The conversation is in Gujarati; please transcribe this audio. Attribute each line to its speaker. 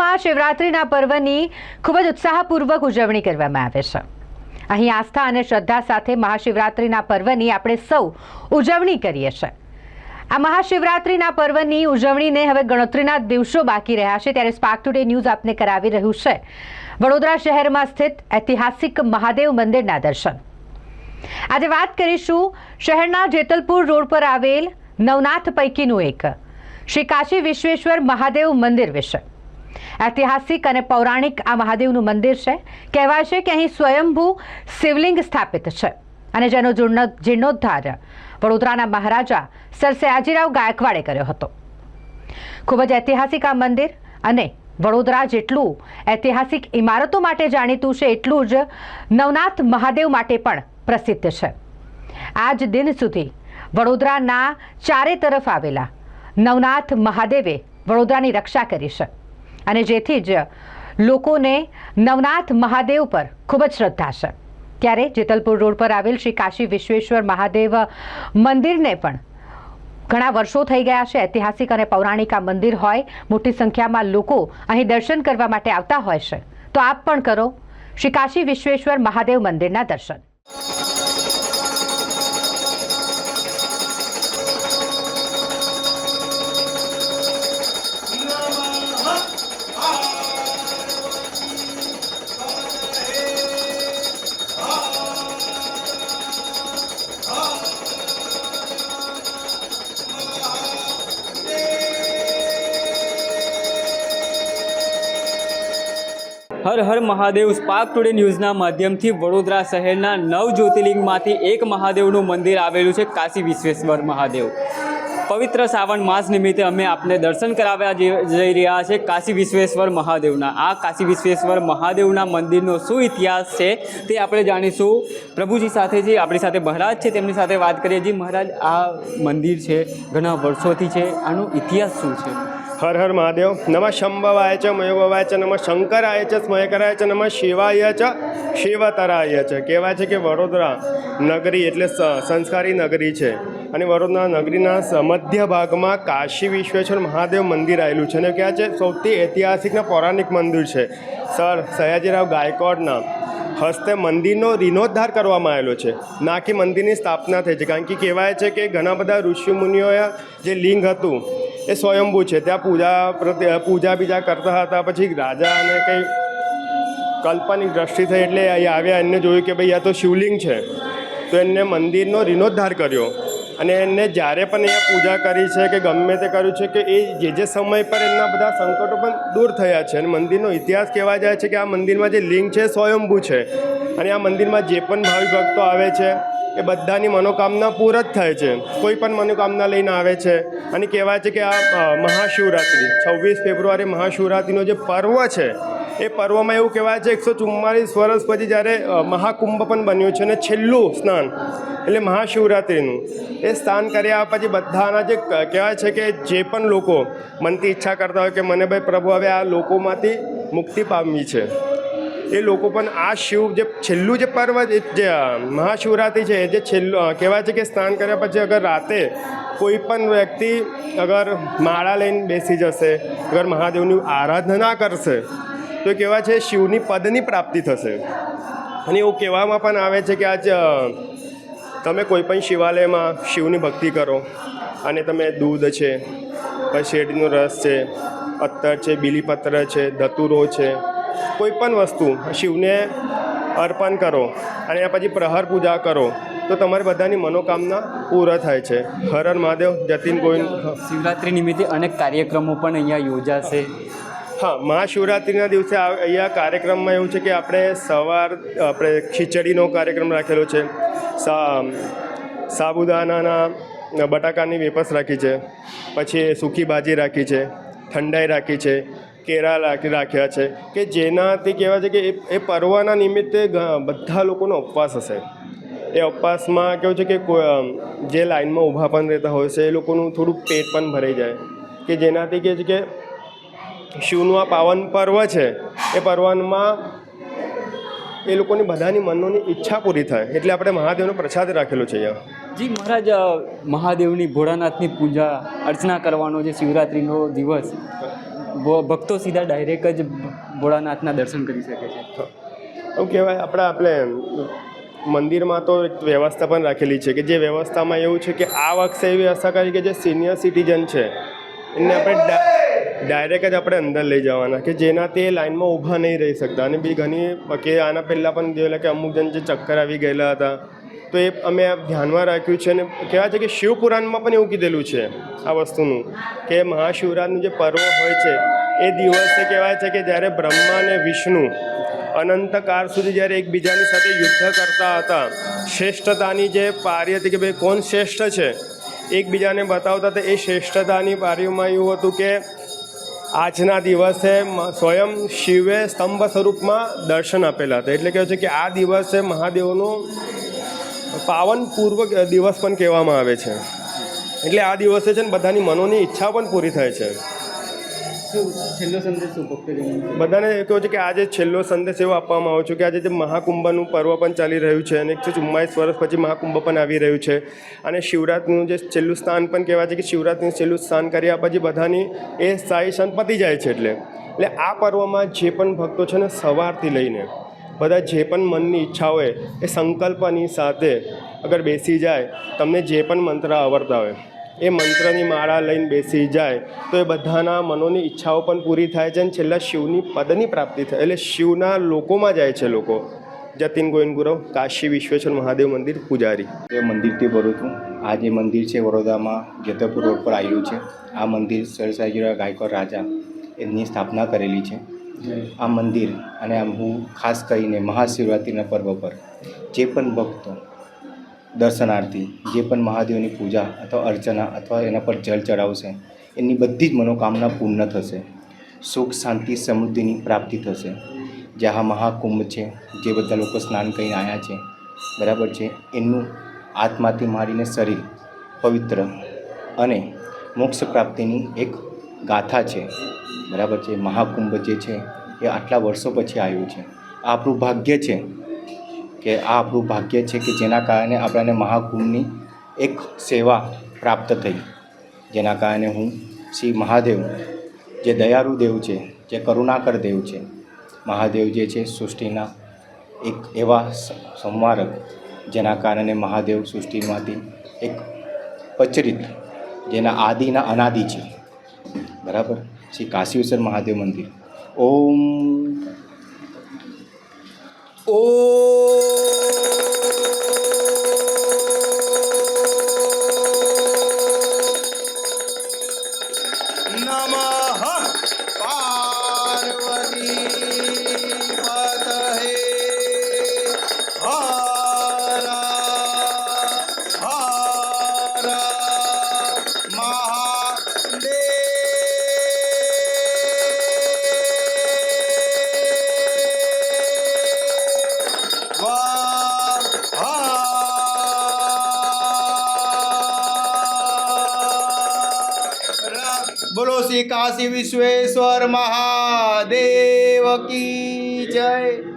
Speaker 1: મહાશિવરાત્રિના પર્વની ખૂબ જ ઉત્સાહપૂર્વક ઉજવણી કરવામાં આવે છે. અહીં આસ્થા અને શ્રદ્ધા સાથે મહાશિવરાત્રિના પર્વની આપણે સૌ ઉજવણી કરીએ છીએ. આ મહાશિવરાત્રિના પર્વની ઉજવણીને હવે ગણતરીના દિવસો બાકી રહ્યા છે, ત્યારે સ્પાર્ક ટુડે ન્યૂઝ આપને કરાવી રહ્યું છે. વડોદરા શહેરમાં સ્થિત ઐતિહાસિક મહાદેવ મંદિરના દર્શન. આજે વાત કરીશું શહેરના જેતલપુર રોડ પર આવેલ નવનાથ પૈકીનું એક. શ્રી કાશી વિશ્વેશ્વર મહાદેવ મંદિર વિશે. ઐતિહાસિક અને પૌરાણિક આ મહાદેવનું મંદિર છે. કહેવાય છે કે અહીં સ્વયંભૂ શિવલિંગ સ્થાપિત છે અને જેનો જીર્ણો- જીર્ણોદ્ધાર વડોદરાના મહારાજા સર સયાજીરાવ ગાયકવાડે કર્યો હતો. ખૂબ જ ઐતિહાસિક આ મંદિર અને વડોદરા જેટલું ઐતિહાસિક ઇમારતો માટે જાણીતું છે, એટલું જ નવનાથ મહાદેવ માટે પણ પ્રસિદ્ધ છે. આજ દિન સુધી વડોદરાના ચારે તરફ આવેલા નવનાથ મહાદેવે વડોદરાની રક્ષા કરી છે. અને જેથી જ લોકોને નવનાથ મહાદેવ પર ખૂબ જ શ્રદ્ધા છે. ત્યારે જેતલપુર રોડ પર આવેલ શ્રી કાશી વિશ્વેશ્વર મહાદેવ મંદિરને પણ ઘણા વર્ષો થઈ ગયા છે. ઐતિહાસિક અને પૌરાણિક આ મંદિર હોય, મોટી સંખ્યામાં લોકો અહીં દર્શન કરવા માટે આવતા હોય છે. તો આપ પણ કરો શ્રી કાશી વિશ્વેશ્વર મહાદેવ મંદિરના દર્શન.
Speaker 2: હર હર મહાદેવ સ્પાર્ક ટુડે ન્યૂઝના માધ્યમથી વડોદરા શહેરના નવ જ્યોતિર્લિંગમાંથી એક મહાદેવનું મંદિર આવેલું છે કાશી વિશ્વેશ્વર મહાદેવ. પવિત્ર શ્રાવણ માસ નિમિત્તે અમે આપને દર્શન કરાવ્યા જઈ રહ્યા છે કાશી વિશ્વેશ્વર મહાદેવના. આ કાશી વિશ્વેશ્વર મહાદેવના મંદિરનો શું ઇતિહાસ છે તે આપણે જાણીશું. પ્રભુજી સાથે જે આપણી સાથે મહારાજ છે તેમની સાથે વાત કરીએ. જી મહારાજ, આ મંદિર છે, ઘણા વર્ષોથી છે. આનો ઇતિહાસ શું છે?
Speaker 3: હર હર મહાદેવ. નમ શંભવાય ચ મયોભવાય છે નમ શંકરાય છે સ્મયકરાય છે નમ શિવાય ચ, શિવતરાય છે કહેવાય છે કે વડોદરા નગરી એટલે સંસ્કારી નગરી છે. અને વડોદરા નગરીના મધ્ય ભાગમાં કાશી વિશ્વેશ્વર મહાદેવ મંદિર આવેલું છે. અને ક્યાં છે? સૌથી ઐતિહાસિક ને પૌરાણિક મંદિર છે. સર સયાજીરાવ ગાયકોડના હસ્તે મંદિરનો રીનોદ્ધાર કરવામાં આવેલો છે. નાખી મંદિરની સ્થાપના થઈ છે. કારણ કે કહેવાય છે કે ઘણા બધા ઋષિ મુનિઓએ જે લિંગ હતું એ સ્વયંભૂ છે. ત્યાં પૂજા પ્રત્યે, પૂજા બીજા કરતા હતા. પછી રાજા અને કંઈ કાલ્પનિક દ્રષ્ટિ થઈ એટલે અહીં આવ્યા. એમને જોયું કે ભાઈ આ તો શિવલિંગ છે. તો એમને મંદિરનો રીનોદ્ધાર કર્યો. અને એમને જ્યારે પણ અહીંયા પૂજા કરી છે કે ગમે તે કર્યું છે કે એ જે જે સમય પર એમના બધા સંકટો પણ દૂર થયા છે. અને મંદિરનો ઇતિહાસ કહેવા જાય છે કે આ મંદિરમાં જે લિંગ છે સ્વયંભૂ છે. અને આ મંદિરમાં જે પણ ભાવિ ભક્તો આવે છે એ બધાની મનોકામના પૂર જ થાય છે. કોઈ પણ મનોકામના લઈને આવે છે અને કહેવાય છે કે આ મહાશિવરાત્રિ, છવ્વીસ ફેબ્રુઆરી મહાશિવરાત્રિનો જે પર્વ છે, એ પર્વમાં એવું કહેવાય છે એકસો ચુમ્માલીસ વર્ષ પછી જ્યારે મહાકુંભ પણ બન્યું છે અને છેલ્લું સ્નાન એટલે મહાશિવરાત્રિનું. એ સ્નાન કર્યા પછી બધાના જે કહેવાય છે કે જે પણ લોકો મનથી ઈચ્છા કરતા હોય કે મને ભાઈ પ્રભુ હવે આ લોકોમાંથી મુક્તિ પામવી છે. એ લોકો પણ આ શિવ જે છેલ્લું જે પર્વ જે મહાશિવરાત્રિ છે, એ જે છેલ્લું કહેવાય છે કે સ્નાન કર્યા પછી અગર રાતે કોઈ પણ વ્યક્તિ અગર માળા લઈને બેસી જશે, અગર મહાદેવની આરાધના કરશે, તો કહેવાય છે શિવની પદની પ્રાપ્તિ થશે. અને એવું કહેવામાં પણ આવે છે કે આજ તમે કોઈ પણ શિવાલયમાં શિવની ભક્તિ કરો, અને તમે દૂધ છે, પછી શેરડીનો રસ છે અત્તર છે, બીલીપત્ર છે, ધતુરો છે કોઈ પણ વસ્તુ શિવને અર્પણ કરો અને પછી પ્રહર પૂજા કરો તો તમારી બધાની મનોકામના પૂરા થાય છે. હર હર મહાદેવ જતીન ગોવિંદ.
Speaker 2: શિવરાત્રિ નિમિત્તે અનેક કાર્યક્રમો પણ અહીંયા યોજાશે.
Speaker 3: હા મહાશિવરાત્રિના દિવસે અહીંયા કાર્યક્રમમાં એવું છે કે આપણે સવાર આપણે ખીચડીનો કાર્યક્રમ રાખેલો છે. સા સાબુદાનાના બટાકાની વેપસ રાખી છે. પછી સૂકી ભાજી રાખી છે. ઠંડાઈ રાખી છે. કેળા રાખી રાખ્યા છે, કે જેનાથી કહેવાય છે કે એ- પર્વના નિમિત્તે બધા લોકોનો ઉપવાસ હશે. એ ઉપવાસમાં કેવું છે કે જે લાઈનમાં ઊભા પણ રહેતા હોય છે, એ લોકોનું થોડુંક પેટ પણ ભરાઈ જાય. કે જેનાથી કહે છે કે શિવનું આ પાવન પર્વ છે, એ પર્વમાં એ લોકોની બધાની મનોની ઈચ્છા પૂરી થાય. એટલે આપણે મહાદેવનો પ્રસાદ રાખેલો છે અહીંયા.
Speaker 2: જી મહારાજ મહાદેવની ભોળાનાથની પૂજા અર્ચના કરવાનો જે શિવરાત્રિનો દિવસ ભક્તો સીધા ડાયરેક્ટ જ ભોળાનાથના દર્શન કરી શકે છે.
Speaker 3: એવું કહેવાય? આપણા આપણે મંદિરમાં તો એક વ્યવસ્થા પણ રાખેલી છે કે જે વ્યવસ્થામાં એવું છે કે આ વખતે એવી વ્યવસ્થા કરી કે જે સિનિયર સિટીઝન છે એને આપણે ડાયરેક્ટ જ આપણે અંદર લઈ જવાના કે જેના તે લાઈનમાં ઊભા નહીં રહી શકતા. અને બી ઘણી, કે આના પહેલાં પણ જોયેલા કે અમુક જણ જે ચક્કર આવી ગયેલા હતા તો એ અમે ધ્યાનમાં રાખ્યું છે અને કહેવાય છે કે શિવપુરાણમાં પણ એવું કીધેલું છે આ વસ્તુનું કે મહાશિવરાત્રિનું જે પર્વ હોય છે, એ દિવસે કહેવાય છે કે જ્યારે બ્રહ્મા અને વિષ્ણુ અનંતકાળ સુધી જ્યારે એકબીજાની સાથે યુદ્ધ કરતા હતા, શ્રેષ્ઠતાની જે પારી હતી કે ભાઈ કોણ શ્રેષ્ઠ છે, એકબીજાને બતાવતા હતા, એ શ્રેષ્ઠતાની પારીઓમાં એવું હતું કે આજના દિવસે સ્વયં શિવે સ્તંભ સ્વરૂપમાં દર્શન આપેલા હતા. એટલે કહે છે કે આ દિવસે મહાદેવનો પાવન પૂર્વ દિવસ પણ કહેવામાં આવે છે. એટલે આ દિવસે છે ને બધાની મનોની ઈચ્છા પણ પૂરી થાય છે.
Speaker 2: છેલ્લો સંદેશ
Speaker 3: બધાને એ કહું છું કે આજે છેલ્લો સંદેશ એવો આપવામાં આવ્યો છે કે આજે જે મહાકુંભનું પર્વ પણ ચાલી રહ્યું છે અને એકસો ચુમ્માલીસ વર્ષ પછી મહાકુંભ પણ આવી રહ્યું છે અને શિવરાત્રિનું જે છેલ્લું સ્થાન પણ કહેવાય છે કે શિવરાત્રીનું છેલ્લું સ્થાન કર્યા પછી બધાની એ સ્થાયી સંત પતી જાય છે એટલે. એટલે આ પર્વમાં જે પણ ભક્તો છે ને સવારથી લઈને બધા જે પણ મનની ઈચ્છા હોય એ સંકલ્પની સાથે અગર બેસી જાય, તમને જે પણ મંત્ર આવડતા હોય, એ મંત્રની માળા લઈને બેસી જાય, તો એ બધાના મનોની ઈચ્છાઓ પણ પૂરી થાય છે અને છેલ્લા શિવની પદની પ્રાપ્તિ થાય. એટલે શિવના લોકોમાં જાય છે લોકો. જતીન ગોવિંદ ગુરવ, કાશી વિશ્વેશ્વર મહાદેવ મંદિર પૂજારી.
Speaker 4: એ મંદિરથી ભરું છું, આ જે મંદિર છે વડોદરામાં જેતરપુર રોડ પર આવ્યું છે, આ મંદિર સરસાઈજીરા ગાયકવાડ રાજા એમની સ્થાપના કરેલી છે. આ મંદિર અને આમ હું ખાસ કરીને મહાશિવરાત્રિના પર્વ પર જે પણ ભક્તો દર્શનાર્થી, જે પણ મહાદેવની પૂજા અથવા અર્ચના અથવા એના પર જળ ચડાવશે એની બધી જ મનોકામના પૂર્ણ થશે. સુખ, શાંતિ, સમૃદ્ધિની પ્રાપ્તિ થશે. જ્યાં મહાકુંભ છે, જે બધા લોકો સ્નાન કરીને આવ્યા છે, બરાબર છે, એમનું આત્માથી મારીને શરીર પવિત્ર અને મોક્ષ પ્રાપ્તિની એક ગાથા છે, બરાબર છે, મહાકુંભ જે છે, એ આટલા વર્ષો પછી આવ્યું છે. આ આપણું ભાગ્ય છે કે આ આપણું ભાગ્ય છે કે જેના કારણે આપણને મહાકુંભની એક સેવા પ્રાપ્ત થઈ. જેના કારણે હું શ્રી મહાદેવ, જે દયાળુ દેવ છે, જે કરુણાકર દેવ છે, મહાદેવ જે છે, સૃષ્ટિના એક એવા સંવારક, જેના કારણે મહાદેવ સૃષ્ટિમાંથી એક પ્રચલિત, જેના આદિના અનાદિ છે. બરાબર? શ્રી કાશીશ્વર મહાદેવ મંદિર. ઓમ.
Speaker 5: નમઃ બોલો શ્રી કાશી વિશ્વેશ્વર મહાદેવ કી જય.